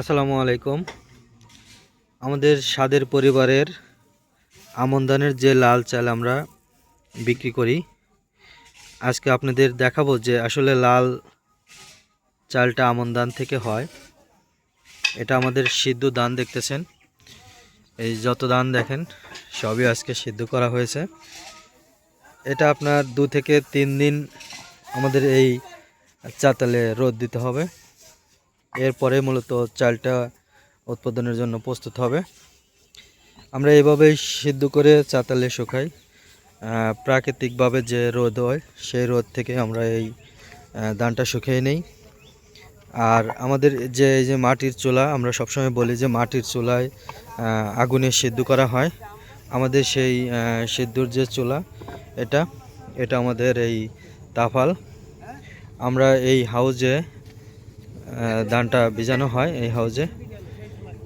আসসালামু আলাইকুম। আমাদের স্বাদের পরিবারের আমন ধানের যে লাল চাল আমরা বিক্রি করি, আজকে আপনাদের দেখাবো যে আসলে লাল চালটা আমন ধান থেকে হয়। এটা আমাদের সিদ্ধ ধান দেখতেছেন। এই যত ধান দেখেন, সবই আজকে সিদ্ধ করা হয়েছে। এটা আপনার দু থেকে তিন দিন আমাদের এই চাতালে রোদ দিতে হবে। এরপরে মূলত চালটা উৎপাদনের জন্য প্রস্তুত হবে। আমরা এভাবেই সিদ্ধ করে চাতালে শুকাই। প্রাকৃতিকভাবে যে রোদ হয়, সেই রোদ থেকে আমরা এই ধানটা শুকিয়ে নেই। আর আমাদের যে, এই যে মাটির চুলা, আমরা সবসময় বলি যে মাটির চুলায় আগুনে সিদ্ধ করা হয়। আমাদের সেই সিদ্ধুর যে চুলা, এটা এটা আমাদের এই তাফাল। আমরা এই হাউজে ধানটা ভিজানো হয় এই হাউজে।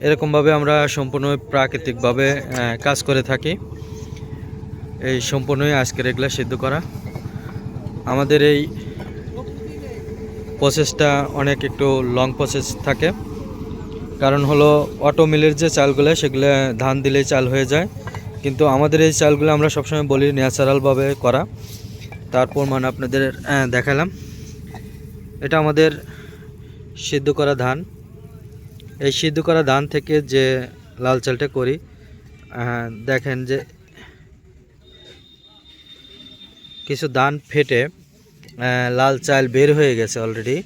এরকমভাবে আমরা সম্পূর্ণ প্রাকৃতিকভাবে কাজ করে থাকি। এই সম্পূর্ণই আজকের এগুলা সিদ্ধ করা। আমাদের এই প্রসেসটা অনেক একটু লং প্রসেস থাকে। কারণ হলো অটো মিলের যে চালগুলো, সেগুলো ধান দিলেই চাল হয়ে যায়। কিন্তু আমাদের এই চালগুলো আমরা সবসময় বলি ন্যাচারালভাবে করা। তারপর প্রমাণ আপনাদের দেখালাম। এটা আমাদের সিদ্ধ করা ধান। এই সিদ্ধ করা ধান থেকে যে লাল চালটা করি দেখেন যে কিছু ধান ফেটে লাল চাল বের হয়ে গেছে অলরেডি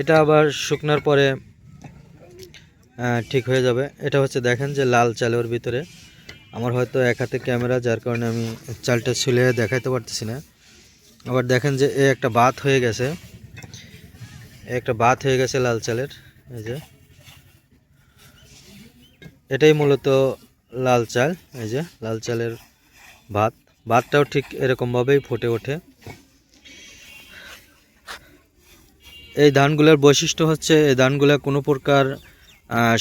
এটা আবার শুকনার পরে ঠিক হয়ে যাবে। এটা হচ্ছে দেখেন যে লাল চালের ভিতরে। আমার হয়তো এক হাতে ক্যামেরা, যার কারণে আমি চালটা ছুলে দেখাতে পারতেছি না। আবার দেখেন যে এ একটা বাত হয়ে গেছে। একটা বাত হয়ে গেছে লাল চালের, এই যে। এটাই মূলত লাল চাল, এই যে, লাল চালের ভাত ভাতটাও ঠিক এরকমভাবেই ফুটে ওঠে। এই ধানগুলোর বৈশিষ্ট্য হচ্ছে, এই ধানগুলো কোনো প্রকার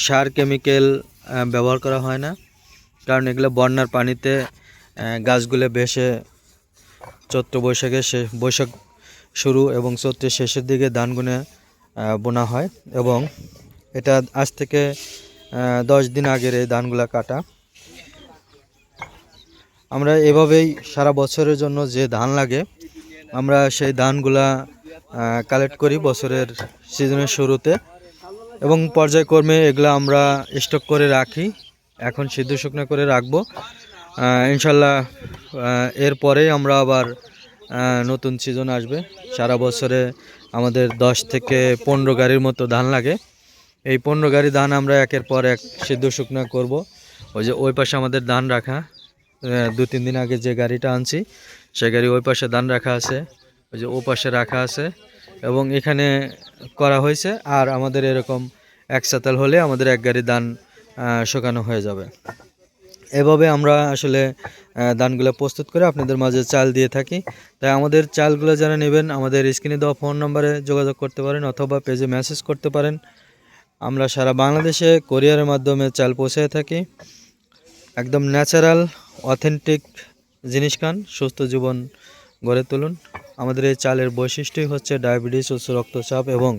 সার, কেমিক্যাল ব্যবহার করা হয় না। কারণ এগুলো বন্যার পানিতে গাছগুলো বেশে চৈত্র বৈশাখে সে বৈশাখ শুরু এবং চৈত্রের শেষের দিকে ধানগুলো আহ, বোনা হয় এবং এটা আজ থেকে দশ দিন আগের এই ধানগুলা কাটা। আমরা এভাবেই সারা বছরের জন্য যে ধান লাগে আমরা সেই ধানগুলা কালেক্ট করি বছরের সিজনের শুরুতে এবং পর্যায়ক্রমে এগুলো আমরা স্টক করে রাখি। এখন সিদ্ধ শুকনো করে রাখব। ইনশাল্লাহ এরপরেই আমরা আবার নতুন সিজন আসবে। সারা বছরে আমাদের দশ থেকে পনেরো গাড়ির মতো ধান লাগে। এই পনেরো গাড়ি ধান আমরা একের পর এক সিদ্ধ শুকনো করব। ওই যে ওই পাশে আমাদের ধান রাখা দু তিন দিন আগে যে গাড়িটা আনছি, সে গাড়ি ওই পাশে ধান রাখা আছে, ওই যে ও পাশে রাখা আছে এবং এখানে করা হয়েছে আর আমাদের এরকম এক সাতাল হলে আমাদের এক গাড়ি ধান শুকানো হয়ে যাবে। এভাবে আমরা আসলে আহ, ধানগুলো প্রস্তুত করে আপনাদের মাঝে চাল দিয়ে থাকি। তাই আমাদের চালগুলো যারা নেবেন আমাদের স্ক্রিনে দেওয়া ফোন নম্বরে যোগাযোগ করতে পারেন অথবা পেজে মেসেজ করতে পারেন। আমরা সারা বাংলাদেশে কোরিয়ারের মাধ্যমে চাল পৌঁছে থাকি। একদম ন্যাচারাল অথেন্টিক জিনিস খান সুস্থ জীবন গড়ে তুলুন। আমাদের এই চালের বৈশিষ্ট্যই হচ্ছে ডায়াবেটিস উচ্চ রক্তচাপ এবং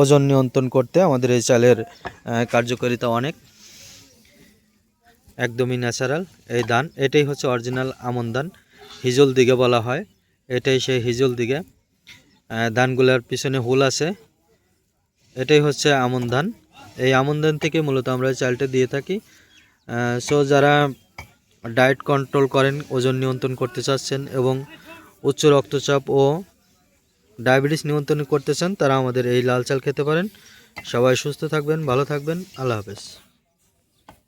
ওজন নিয়ন্ত্রণ করতে আমাদের এই চালের কার্যকারিতা অনেক। একদমই ন্যাচারাল। এই ধান, এটাই হচ্ছে অরিজিনাল আমন ধান। হিজল দিকে বলা হয়। এটাই সেই হিজল দিকে ধানগুলোর পিছনে হুল আছে। এটাই হচ্ছে আমন ধান। এই আমন ধান থেকে মূলত আমরা চালটা দিয়ে থাকি। সো যারা ডায়েট কন্ট্রোল করেন, ওজন নিয়ন্ত্রণ করতে চাচ্ছেন এবং উচ্চ রক্তচাপ ও ডায়াবেটিস নিয়ন্ত্রণ করতে চান, তারা আমাদের এই লাল চাল খেতে পারেন। সবাই সুস্থ থাকবেন, ভালো থাকবেন। আল্লাহ হাফেজ।